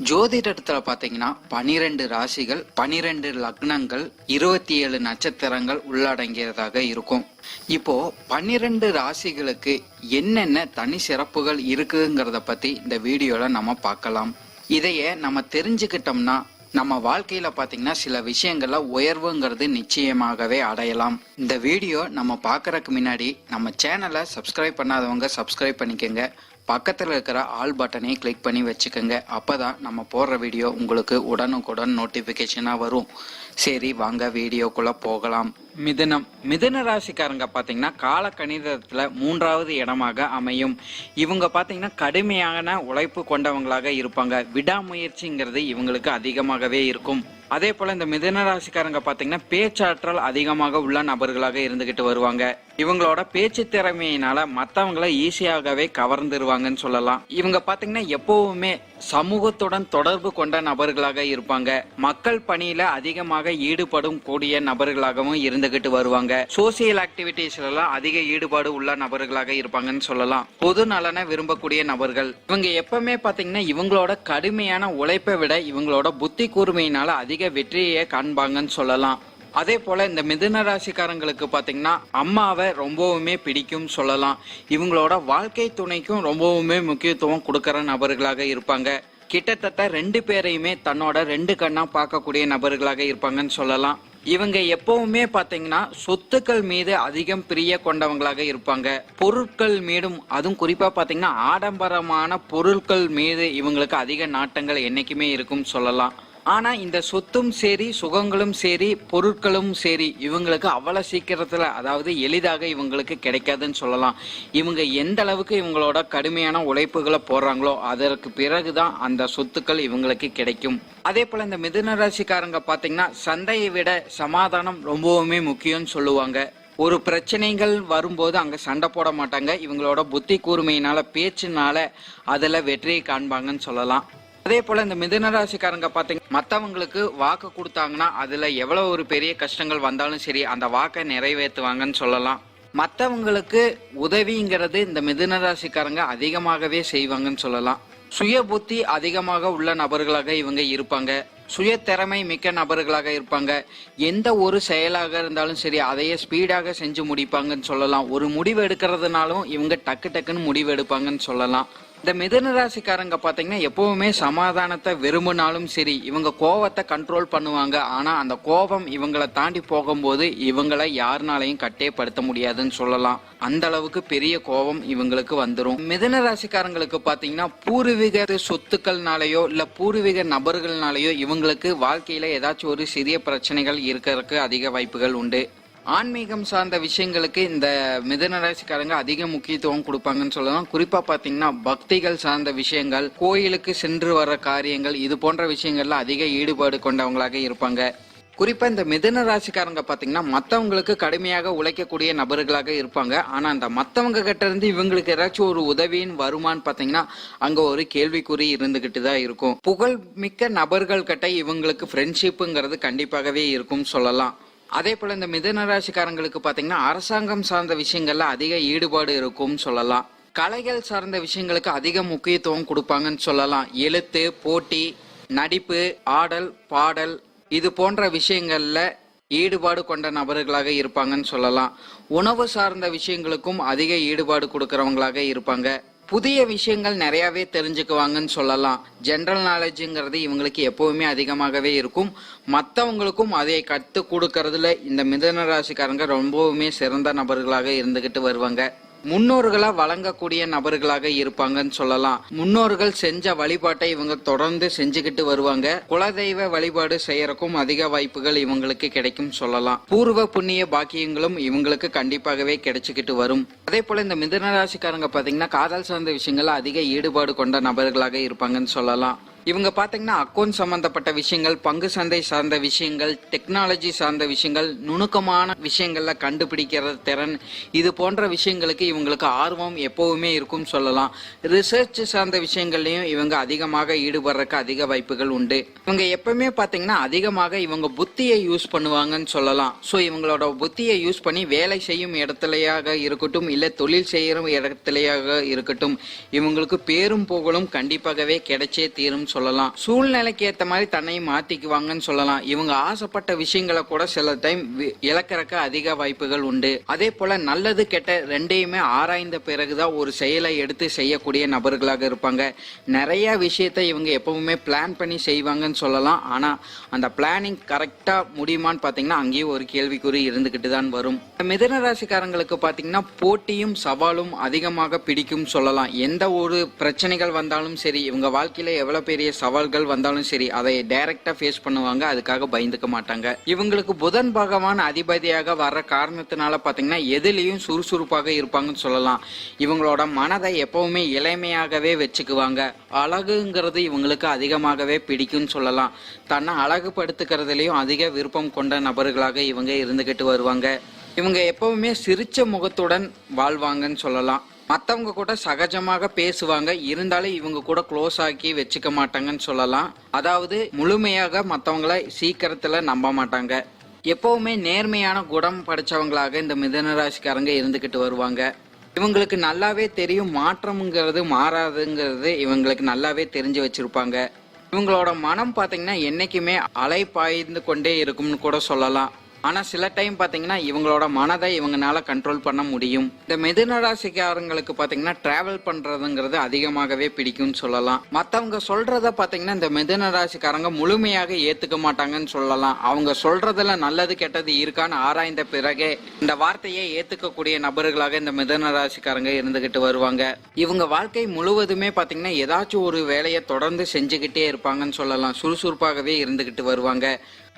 ஜோதிடத்துல பாத்தீங்கன்னா பனிரெண்டு ராசிகள் பனிரெண்டு லக்னங்கள் இருபத்தி ஏழு நட்சத்திரங்கள் உள்ளடங்கியதாக இருக்கும். இப்போ பன்னிரெண்டு ராசிகளுக்கு என்னென்ன தனி சிறப்புகள் இருக்குங்கிறத பத்தி இந்த வீடியோல நம்ம பார்க்கலாம். இதையே நம்ம தெரிஞ்சுக்கிட்டோம்னா நம்ம வாழ்க்கையில பாத்தீங்கன்னா சில விஷயங்கள்ல உயர்வுங்கிறது நிச்சயமாகவே அடையலாம். இந்த வீடியோ நம்ம பார்க்கறதுக்கு முன்னாடி நம்ம சேனலை சப்ஸ்கிரைப் பண்ணாதவங்க சப்ஸ்கிரைப் பண்ணிக்கோங்க. பக்கத்தில் இருக்கிற ஆல் பட்டனை கிளிக் பண்ணி வச்சுக்கோங்க. அப்பதான் நம்ம போடுற வீடியோ உங்களுக்கு உடனுக்குடன் நோட்டிஃபிகேஷனாக வரும். சரி வாங்க வீடியோக்குள்ளே போகலாம். மிதனம். மிதுன ராசிக்காரங்க பார்த்தீங்கன்னா கால கணிதத்தில் மூன்றாவது இடமாக அமையும். இவங்க பார்த்தீங்கன்னா கடுமையான உழைப்பு கொண்டவங்களாக இருப்பாங்க. விடாமுயற்சிங்கிறது இவங்களுக்கு அதிகமாகவே இருக்கும். அதே போல் இந்த மிதன ராசிக்காரங்க பார்த்தீங்கன்னா பேச்சாற்றல் அதிகமாக உள்ள நபர்களாக இருந்துக்கிட்டு வருவாங்க. இவங்களோட பேச்சு திறமையினால மத்தவங்களை ஈஸியாகவே கவர்ந்துருவாங்கன்னு சொல்லலாம். இவங்க பாத்தீங்கன்னா எப்பவுமே சமூகத்துடன் தொடர்பு கொண்ட நபர்களாக இருப்பாங்க. மக்கள் பணியில அதிகமாக ஈடுபடும் கூடிய நபர்களாகவும் இருந்துகிட்டு வருவாங்க. சோசியல் ஆக்டிவிட்டிஸ்ல எல்லாம் அதிக ஈடுபாடு உள்ள நபர்களாக இருப்பாங்கன்னு சொல்லலாம். பொது நலனை விரும்பக்கூடிய நபர்கள். இவங்க எப்பவுமே பாத்தீங்கன்னா இவங்களோட கடுமையான உழைப்பை விட இவங்களோட புத்தி கூர்மையினால அதிக வெற்றியை காண்பாங்கன்னு சொல்லலாம். அதே போல இந்த மிதுன ராசிக்காரங்களுக்கு பார்த்தீங்கன்னா அம்மாவை ரொம்பவுமே பிடிக்கும் சொல்லலாம். இவங்களோட வாழ்க்கை துணைக்கும் ரொம்பவுமே முக்கியத்துவம் கொடுக்கற நபர்களாக இருப்பாங்க. கிட்டத்தட்ட ரெண்டு பேரையுமே தன்னோட ரெண்டு கண்ணா பார்க்கக்கூடிய நபர்களாக இருப்பாங்கன்னு சொல்லலாம். இவங்க எப்பவுமே பாத்தீங்கன்னா சொத்துக்கள் மீது அதிகம் பிரிய கொண்டவங்களாக இருப்பாங்க. பொருட்கள் மீதும் அதுவும் குறிப்பா பாத்தீங்கன்னா ஆடம்பரமான பொருட்கள் மீது இவங்களுக்கு அதிக நாட்டங்கள் என்னைக்குமே இருக்கும் சொல்லலாம். ஆனா இந்த சொத்தும் சரி சுகங்களும் சரி பொருட்களும் சரி இவங்களுக்கு அவ்வளவு சீக்கிரத்துல அதாவது எளிதாக இவங்களுக்கு கிடைக்காதுன்னு சொல்லலாம். இவங்க எந்த அளவுக்கு இவங்களோட கடுமையான உழைப்புகளை போடுறாங்களோ அதற்கு பிறகுதான் அந்த சொத்துக்கள் இவங்களுக்கு கிடைக்கும். அதே போல இந்த மிதுன ராசிக்காரங்க பாத்தீங்கன்னா சந்தையை விட சமாதானம் ரொம்பவுமே முக்கியம்னு சொல்லுவாங்க. ஒரு பிரச்சனைகள் வரும்போது அங்க சண்டை போட மாட்டாங்க. இவங்களோட புத்தி கூர்மையினால பேச்சுனால அதுல வெற்றியை காண்பாங்கன்னு சொல்லலாம். அதே போல இந்த மிதுன ராசிக்காரங்க பாத்தீங்க மத்தவங்களுக்கு வாக்கு கொடுத்தாங்கன்னா அதுல எவ்வளவு ஒரு பெரிய கஷ்டங்கள் வந்தாலும் சரி அந்த வாக்கை நிறைவேற்றுவாங்கன்னு சொல்லலாம். மற்றவங்களுக்கு உதவிங்கிறது இந்த மிதுன ராசிக்காரங்க அதிகமாகவே செய்வாங்கன்னு சொல்லலாம். சுய புத்தி அதிகமாக உள்ள நபர்களாக இவங்க இருப்பாங்க. சுய திறமை மிக்க நபர்களாக இருப்பாங்க. எந்த ஒரு செயலாக இருந்தாலும் சரி அதையே ஸ்பீடாக செஞ்சு முடிப்பாங்கன்னு சொல்லலாம். ஒரு முடிவு எடுக்கிறதுனாலும் இவங்க டக்கு டக்குன்னு முடிவு எடுப்பாங்கன்னு சொல்லலாம். இந்த மிதுன ராசிக்காரங்க பார்த்தீங்கன்னா எப்பவுமே சமாதானத்தை விரும்பினாலும் சரி இவங்க கோவத்தை கண்ட்ரோல் பண்ணுவாங்க. ஆனால் அந்த கோபம் இவங்களை தாண்டி போகும்போது இவங்களை யாருனாலையும் கட்டேப்படுத்த முடியாதுன்னு சொல்லலாம். அந்த அளவுக்கு பெரிய கோபம் இவங்களுக்கு வந்துடும் மிதுன ராசிக்காரங்களுக்கு பாத்தீங்கன்னா பூர்வீக சொத்துக்கள்னாலேயோ இல்லை பூர்வீக நபர்கள்னாலேயோ இவங்களுக்கு வாழ்க்கையில் ஏதாச்சும் ஒரு சிறிய பிரச்சனைகள் இருக்கிறதுக்கு அதிக வாய்ப்புகள் உண்டு. ஆன்மீகம் சார்ந்த விஷயங்களுக்கு இந்த மிதன ராசிக்காரங்க அதிக முக்கியத்துவம் கொடுப்பாங்கன்னு சொல்லலாம். குறிப்பா பாத்தீங்கன்னா பக்திகள் சார்ந்த விஷயங்கள் கோயிலுக்கு சென்று வர காரியங்கள் இது போன்ற விஷயங்கள்ல அதிக ஈடுபாடு கொண்டவங்களாக இருப்பாங்க. குறிப்பா இந்த மிதன ராசிக்காரங்க பாத்தீங்கன்னா மத்தவங்களுக்கு கடுமையாக உழைக்கக்கூடிய நபர்களாக இருப்பாங்க. ஆனா அந்த மத்தவங்க கிட்ட இருந்து இவங்களுக்கு ஏதாச்சும் ஒரு உதவியின் வருமான்னு பாத்தீங்கன்னா அங்க ஒரு கேள்விக்குறி இருந்துகிட்டு தான் இருக்கும். புகழ் மிக்க நபர்கள் கிட்ட இவங்களுக்கு ஃப்ரெண்ட்ஷிப்புங்கிறது கண்டிப்பாகவே இருக்கும் சொல்லலாம். அதே போல இந்த மிதன ராசிக்காரங்களுக்கு அரசாங்கம் சார்ந்த விஷயங்கள்ல அதிக ஈடுபாடு இருக்கும் சொல்லலாம். கலைகள் சார்ந்த விஷயங்களுக்கு அதிக முக்கியத்துவம் கொடுப்பாங்கன்னு சொல்லலாம். எழுத்து போட்டி நடிப்பு ஆடல் பாடல் இது போன்ற விஷயங்கள்ல ஈடுபாடு கொண்ட நபர்களாக இருப்பாங்கன்னு சொல்லலாம். உணவு சார்ந்த விஷயங்களுக்கும் அதிக ஈடுபாடு கொடுக்கறவங்களாக இருப்பாங்க. புதிய விஷயங்கள் நிறையாவே தெரிஞ்சுக்குவாங்கன்னு சொல்லலாம். ஜென்ரல் நாலேஜுங்கிறது இவங்களுக்கு எப்பவுமே அதிகமாகவே இருக்கும். மற்றவங்களுக்கும் அதை கற்றுக் கொடுக்கறதுல இந்த மிதன ராசிக்காரங்க ரொம்பவுமே சிறந்த நபர்களாக இருந்துகிட்டு வருவாங்க. முன்னோர்களா வழங்கக்கூடிய நபர்களாக இருப்பாங்கன்னு சொல்லலாம். முன்னோர்கள் செஞ்ச வழிபாட்டை இவங்க தொடர்ந்து செஞ்சுக்கிட்டு வருவாங்க. குலதெய்வ வழிபாடு செய்யறக்கும் அதிக வாய்ப்புகள் இவங்களுக்கு கிடைக்கும் சொல்லலாம். பூர்வ புண்ணிய பாக்கியங்களும் இவங்களுக்கு கண்டிப்பாகவே கிடைச்சிக்கிட்டு வரும். அதே போல இந்த மிதன ராசிக்காரங்க பாத்தீங்கன்னா காதல் சார்ந்த விஷயங்கள்ல அதிக ஈடுபாடு கொண்ட நபர்களாக இருப்பாங்கன்னு சொல்லலாம். இவங்க பார்த்தீங்கன்னா அக்கௌண்ட் சம்பந்தப்பட்ட விஷயங்கள் பங்கு சந்தை சார்ந்த விஷயங்கள் டெக்னாலஜி சார்ந்த விஷயங்கள் நுணுக்கமான விஷயங்கள்ல கண்டுபிடிக்கிற திறன் இது போன்ற விஷயங்களுக்கு இவங்களுக்கு ஆர்வம் எப்பவுமே இருக்கும் சொல்லலாம். ரிசர்ச் சார்ந்த விஷயங்கள்லையும் இவங்க அதிகமாக ஈடுபடுறதுக்கு அதிக வாய்ப்புகள் உண்டு. இவங்க எப்பவுமே பார்த்தீங்கன்னா அதிகமாக இவங்க புத்தியை யூஸ் பண்ணுவாங்கன்னு சொல்லலாம். ஸோ இவங்களோட புத்தியை யூஸ் பண்ணி வேலை செய்யும் இடத்துலையாக இருக்கட்டும் இல்லை தொழில் செய்கிற இடத்துலையாக இருக்கட்டும் இவங்களுக்கு பேரும் புகழும் கண்டிப்பாகவே கிடைச்சே தீரும் சொல்லலாம். சூழ்நிலைக்கு ஏத்த மாதிரி தன்னை மாத்திக்குவாங்கன்னு சொல்லலாம். இவங்க ஆசைப்பட்ட விஷயங்களை கூட சில டைம் இழக்கிறக்க அதிக வாய்ப்புகள் உண்டு. அதே போல நல்லது கெட்ட ரெண்டையுமே ஆராய்ந்த பிறகுதான் ஒரு செயலை எடுத்து செய்யக்கூடிய நபர்களாக இருப்பாங்க. நிறைய விஷயத்த இவங்க எப்பவுமே பிளான் பண்ணி செய்வாங்கன்னு சொல்லலாம். ஆனா அந்த பிளானிங் கரெக்டா முடியுமான்னு பாத்தீங்கன்னா அங்கேயும் ஒரு கேள்விக்குறி இருந்துகிட்டு தான் வரும். மிதன ராசிக்காரங்களுக்கு பாத்தீங்கன்னா போட்டியும் சவாலும் அதிகமாக பிடிக்கும் சொல்லலாம். எந்த ஒரு பிரச்சனைகள் வந்தாலும் சரி இவங்க வாழ்க்கையில எவ்வளவு பெரிய சவால்கள் வந்தாலும் சரி அதை டைரக்டா ஃபேஸ் பண்ணுவாங்க. அதுக்காக பயந்துக்க மாட்டாங்க. இவங்களுக்கு புதன் பகவான் அதிபதியாக வர்ற காரணத்தினால பாத்தீங்கன்னா எதுலேயும் சுறுசுறுப்பாக இருப்பாங்கன்னு சொல்லலாம். இவங்களோட மனதை எப்பவுமே இளமையாகவே வச்சுக்குவாங்க. அழகுங்கிறது இவங்களுக்கு அதிகமாகவே பிடிக்கும்னு சொல்லலாம். தன்னை அழகுபடுத்துக்கிறதுலையும் அதிக விருப்பம் கொண்ட நபர்களாக இவங்க இருந்துகிட்டு வருவாங்க. இவங்க எப்பவுமே சிரிச்ச முகத்துடன் வாழ்வாங்கன்னு சொல்லலாம். மற்றவங்க கூட சகஜமாக பேசுவாங்க. இருந்தாலும் இவங்க கூட க்ளோஸ் ஆக்கி வச்சுக்க மாட்டாங்கன்னு சொல்லலாம். அதாவது முழுமையாக மற்றவங்கள சீக்கிரத்தில் நம்ப மாட்டாங்க. எப்பவுமே நேர்மையான குணம் படித்தவங்களாக இந்த மிதனராசிக்காரங்க இருந்துக்கிட்டு வருவாங்க. இவங்களுக்கு நல்லாவே தெரியும் மாற்றம்ங்கிறது மாறாதுங்கிறது இவங்களுக்கு நல்லாவே தெரிஞ்சு வச்சுருப்பாங்க. இவங்களோட மனம் பார்த்தீங்கன்னா என்றைக்குமே அலை பாய்ந்து கொண்டே இருக்கும்னு கூட சொல்லலாம். ஆனால் சில டைம் பார்த்தீங்கன்னா இவங்களோட மனதை இவங்கனால கண்ட்ரோல் பண்ண முடியும். இந்த மிதுனராசிக்காரங்களுக்கு பார்த்தீங்கன்னா டிராவல் பண்ணுறதுங்கிறது அதிகமாகவே பிடிக்கும்னு சொல்லலாம். மற்றவங்க சொல்கிறத பார்த்தீங்கன்னா இந்த மிதுனராசிக்காரங்க முழுமையாக ஏற்றுக்க மாட்டாங்கன்னு சொல்லலாம். அவங்க சொல்கிறதுல நல்லது கெட்டது இருக்கான்னு ஆராய்ந்த பிறகே இந்த வார்த்தையை ஏற்றுக்கக்கூடிய நபர்களாக இந்த மிதுனராசிக்காரங்க இருந்துக்கிட்டு வருவாங்க. இவங்க வாழ்க்கை முழுவதுமே பார்த்தீங்கன்னா ஏதாச்சும் ஒரு வேலையை தொடர்ந்து செஞ்சுக்கிட்டே இருப்பாங்கன்னு சொல்லலாம். சுறுசுறுப்பாகவே இருந்துக்கிட்டு வருவாங்க.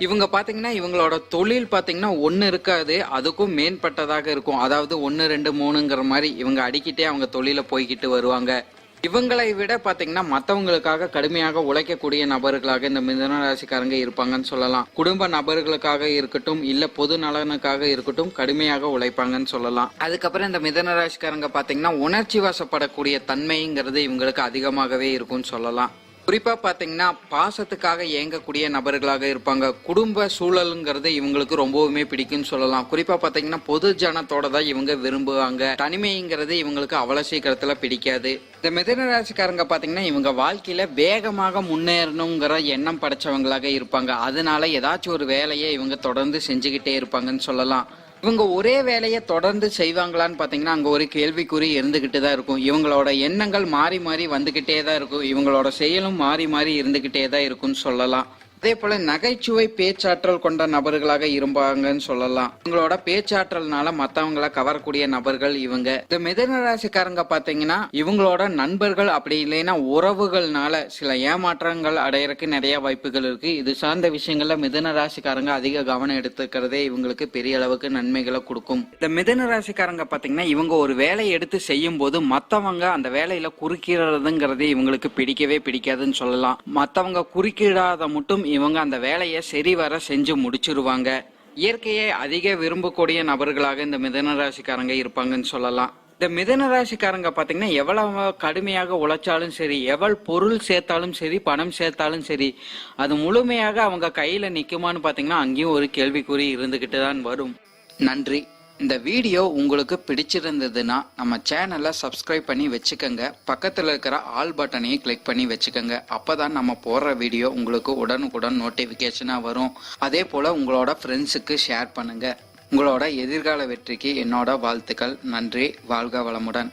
இவங்க பார்த்தீங்கன்னா இவங்களோட தொழில் பார்த்தீங்கன்னா ஒன்று இருக்காது. அதுக்கும் மேம்பட்டதாக இருக்கும். அதாவது ஒன்று ரெண்டு மூணுங்கிற மாதிரி இவங்க அடிக்கிட்டே அவங்க தொழில போய்கிட்டு வருவாங்க. இவங்களை விட பாத்தீங்கன்னா மற்றவங்களுக்காக கடுமையாக உழைக்கக்கூடிய நபர்களாக இந்த மிதன ராசிக்காரங்க இருப்பாங்கன்னு சொல்லலாம். குடும்ப நபர்களுக்காக இருக்கட்டும் இல்ல பொது நலனுக்காக இருக்கட்டும் கடுமையாக உழைப்பாங்கன்னு சொல்லலாம். அதுக்கப்புறம் இந்த மிதன ராசிக்காரங்க பாத்தீங்கன்னா உணர்ச்சி வசப்படக்கூடிய தன்மைங்கிறது இவங்களுக்கு அதிகமாகவே இருக்கும்னு சொல்லலாம். குறிப்பா பாத்தீங்கன்னா பாசத்துக்காக ஏங்கக்கூடிய நபர்களாக இருப்பாங்க. குடும்ப சூழலுங்கிறது இவங்களுக்கு ரொம்பவுமே பிடிக்கும்னு சொல்லலாம். குறிப்பா பாத்தீங்கன்னா பொது ஜனத்தோட தான் இவங்க விரும்புவாங்க. தனிமைங்கிறது இவங்களுக்கு அவ்வளவு சீக்கிரத்துல பிடிக்காது. இந்த மிதன ராசிக்காரங்க பாத்தீங்கன்னா இவங்க வாழ்க்கையில வேகமாக முன்னேறணுங்கிற எண்ணம் படைச்சவங்களாக இருப்பாங்க. அதனால ஏதாச்சும் ஒரு வேலையை இவங்க தொடர்ந்து செஞ்சுக்கிட்டே இருப்பாங்கன்னு சொல்லலாம். இவங்க ஒரே வேலையை தொடர்ந்து செய்வாங்களான்னு பார்த்தீங்கன்னா அங்கே ஒரு கேள்விக்குறி இருந்துக்கிட்டு தான் இருக்கும். இவங்களோட எண்ணங்கள் மாறி மாறி வந்துக்கிட்டே தான் இருக்கும். இவங்களோட செயலும் மாறி மாறி இருந்துக்கிட்டே தான் இருக்கும்னு சொல்லலாம். அதே போல நகைச்சுவை பேச்சாற்றல் கொண்ட நபர்களாக இருப்பாங்கன்னு சொல்லலாம். இவங்களோட பேச்சாற்றல்னால மத்தவங்கள கவரக்கூடிய நபர்கள் இவங்க. இந்த மிதன ராசிக்காரங்க பாத்தீங்கன்னா இவங்களோட நண்பர்கள் அப்படி இல்லைன்னா உறவுகள்னால சில ஏமாற்றங்கள் அடையறதுக்கு நிறைய வாய்ப்புகள் இருக்கு. இது சார்ந்த விஷயங்கள்ல மிதன ராசிக்காரங்க அதிக கவனம் எடுத்துக்கிறதே இவங்களுக்கு பெரிய அளவுக்கு நன்மைகளை கொடுக்கும். இந்த மிதன ராசிக்காரங்க பாத்தீங்கன்னா இவங்க ஒரு வேலையை எடுத்து செய்யும் போது மத்தவங்க அந்த வேலையில குறுக்கிறதுங்கிறதே இவங்களுக்கு பிடிக்கவே பிடிக்காதுன்னு சொல்லலாம். மத்தவங்க குறுக்கிடாத மட்டும் இவங்க அந்த வேலையை சரிவர செஞ்சு முடிச்சிருவாங்க. இயற்கையை அதிக விரும்பக்கூடிய நபர்களாக இந்த மிதன ராசிக்காரங்க இருப்பாங்கன்னு சொல்லலாம். இந்த மிதன ராசிக்காரங்க பார்த்தீங்கன்னா எவ்வளவு கடுமையாக உழைச்சாலும் சரி எவ்வளவு பொருள் சேர்த்தாலும் சரி பணம் சேர்த்தாலும் சரி அது முழுமையாக அவங்க கையில நிக்குமான்னு பார்த்தீங்கன்னா அங்கேயும் ஒரு கேள்விக்குறி இருந்துகிட்டு தான் வரும். நன்றி. இந்த வீடியோ உங்களுக்கு பிடிச்சிருந்ததுன்னா நம்ம சேனலை சப்ஸ்கிரைப் பண்ணி வச்சுக்கோங்க. பக்கத்தில் இருக்கிற ஆல் பட்டனையும் கிளிக் பண்ணி வச்சுக்கோங்க. அப்பதான் நம்ம போடுற வீடியோ உங்களுக்கு உடனுக்குடன் நோட்டிஃபிகேஷனாக வரும். அதே போல் உங்களோட ஃப்ரெண்ட்ஸுக்கு ஷேர் பண்ணுங்கள் உங்களோட எதிர்கால வெற்றிக்கு என்னோட வாழ்த்துக்கள். நன்றி. வாழ்க வளமுடன்.